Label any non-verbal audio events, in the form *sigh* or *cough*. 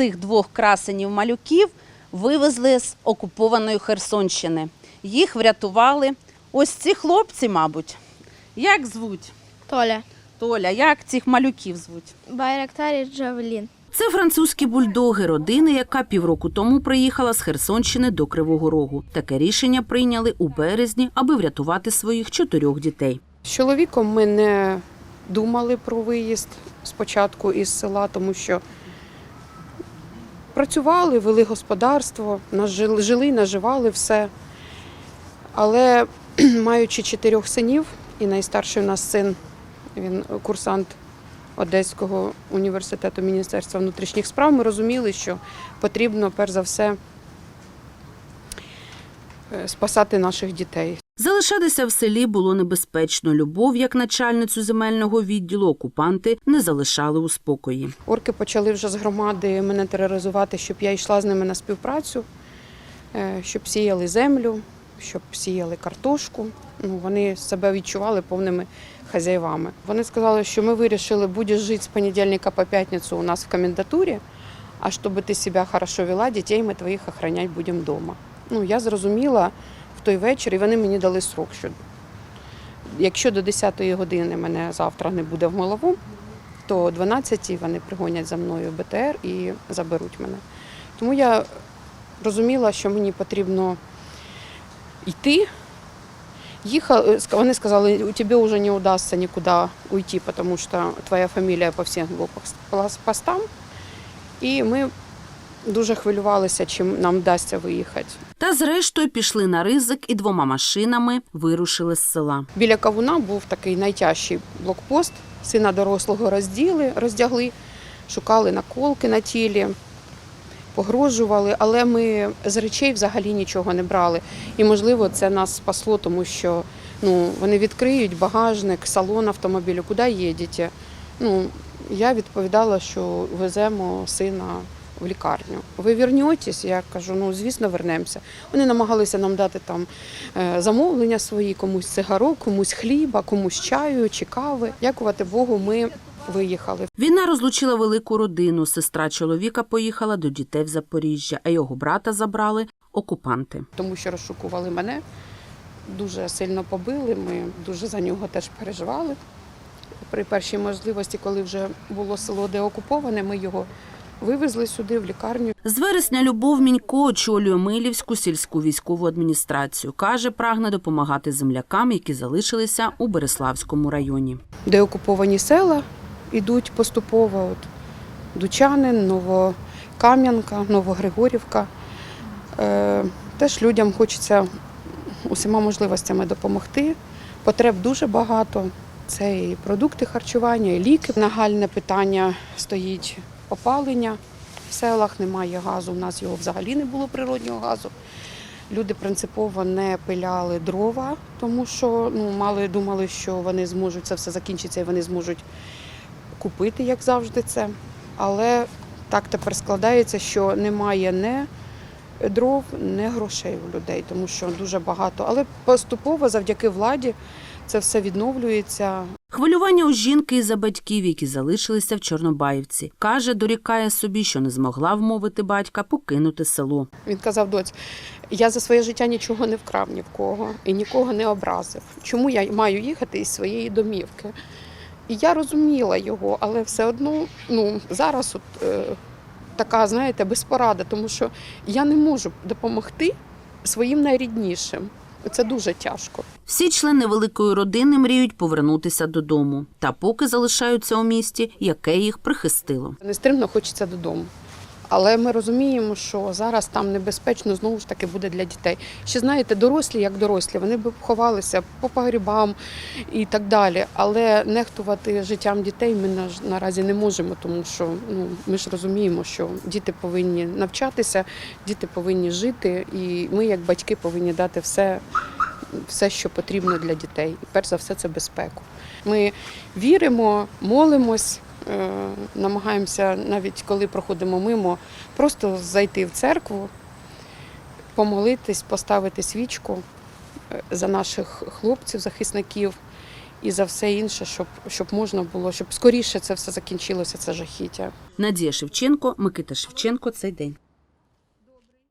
цих двох красенів малюків вивезли з окупованої Херсонщини. Їх врятували ось ці хлопці, мабуть. Як звуть? Толя. Толя, як цих малюків звуть? Байрактар і Джавелін. Це французькі бульдоги, родини, яка півроку тому приїхала з Херсонщини до Кривого Рогу. Таке рішення прийняли у березні, аби врятувати своїх чотирьох дітей. З чоловіком ми не думали про виїзд спочатку із села, тому що працювали, вели господарство, жили, наживали все. Але *clears throat* маючи чотирьох синів, і найстарший у нас син, він курсант Одеського університету Міністерства внутрішніх справ, ми розуміли, що потрібно перш за все е, спасати наших дітей. Залишатися в селі було небезпечно. Любов, як начальницю земельного відділу, окупанти не залишали у спокої. Орки почали вже з громади мене тероризувати, щоб я йшла з ними на співпрацю, е, щоб сіяли землю, щоб сіяли картошку. Ну, вони себе відчували повними хазяєвами. Вони сказали, що ми вирішили, будеш жити з понедільника по п'ятницю у нас в комендатурі, а щоб ти себе хорошо вела, дітей ми твоїх охороняти будемо вдома. Ну, я зрозуміла в той вечір, і вони мені дали срок, що якщо до 10-ї години мене завтра не буде в маловому, то о 12 вони пригонять за мною БТР і заберуть мене. Тому я розуміла, що мені потрібно йти. Їхали, вони сказали, у тебе вже не удасться нікуди уйти, тому що твоя фамілія по всім блокпостам. І ми дуже хвилювалися, чим нам вдасться виїхати. Та зрештою пішли на ризик і двома машинами вирушили з села. Біля кавуна був такий найтяжчий блокпост. Сина дорослого розділи, роздягли, шукали наколки на тілі, погрожували, але ми з речей взагалі нічого не брали. І, можливо, це нас спасло, тому що ну, вони відкриють багажник, салон автомобілю, куди їдете. Ну, я відповідала, що веземо сина в лікарню. Ви вернетесь? Я кажу, ну звісно, вернемося. Вони намагалися нам дати там е, замовлення свої, комусь цигарок, комусь хліба, комусь чаю чи кави. Дякувати Богу, ми виїхали. Війна розлучила велику родину. Сестра чоловіка поїхала до дітей в Запоріжжя, а його брата забрали окупанти. тому що розшукували мене. Дуже сильно побили. Ми дуже за нього теж переживали. При першій можливості, коли вже було село деокуповане, ми його вивезли сюди, в лікарню. З вересня Любов Мінько очолює Милівську сільську військову адміністрацію. Каже, прагне допомагати землякам, які залишилися у Береславському районі. Деокуповані села йдуть поступово. От Дучанин, Новокам'янка, Новогригорівка. Е, теж людям хочеться усіма можливостями допомогти. Потреб дуже багато. Це і продукти харчування, і ліки. Нагальне питання стоїть опалення. В селах немає газу, у нас його взагалі не було природнього газу. Люди принципово не пиляли дрова, тому що ну, мали думали, що вони зможуть це все закінчиться і вони зможуть купити, як завжди, це. Але так тепер складається, що немає не дров, не грошей у людей, тому що дуже багато. Але поступово, завдяки владі, це все відновлюється. Хвилювання у жінки і за батьків, які залишилися в Чорнобаївці. Каже, дорікає собі, що не змогла вмовити батька покинути село. Він казав, доць, я за своє життя нічого не вкрав ні в кого і нікого не образив. Чому я маю їхати із своєї домівки? І я розуміла його, але все одно ну, зараз от, е, така, знаєте, безпорада, тому що я не можу допомогти своїм найріднішим. Це дуже тяжко. Всі члени великої родини мріють повернутися додому, та поки залишаються у місті, яке їх прихистило. Нестримно хочеться додому. Але ми розуміємо, що зараз там небезпечно знову ж таки буде для дітей. Ще знаєте, дорослі як дорослі, вони б ховалися по погрібам і так далі. Але нехтувати життям дітей ми наразі не можемо, тому що ну ми ж розуміємо, що діти повинні навчатися, діти повинні жити, і ми, як батьки, повинні дати все, все, що потрібно для дітей. І перш за все, це безпеку. Ми віримо, молимось. Е, намагаємося, навіть коли проходимо мимо, просто зайти в церкву, помолитись, поставити свічку е, за наших хлопців, захисників і за все інше, щоб, щоб можна було, щоб скоріше це все закінчилося, це жахіття. Надія Шевченко, Микита Шевченко. Цей день.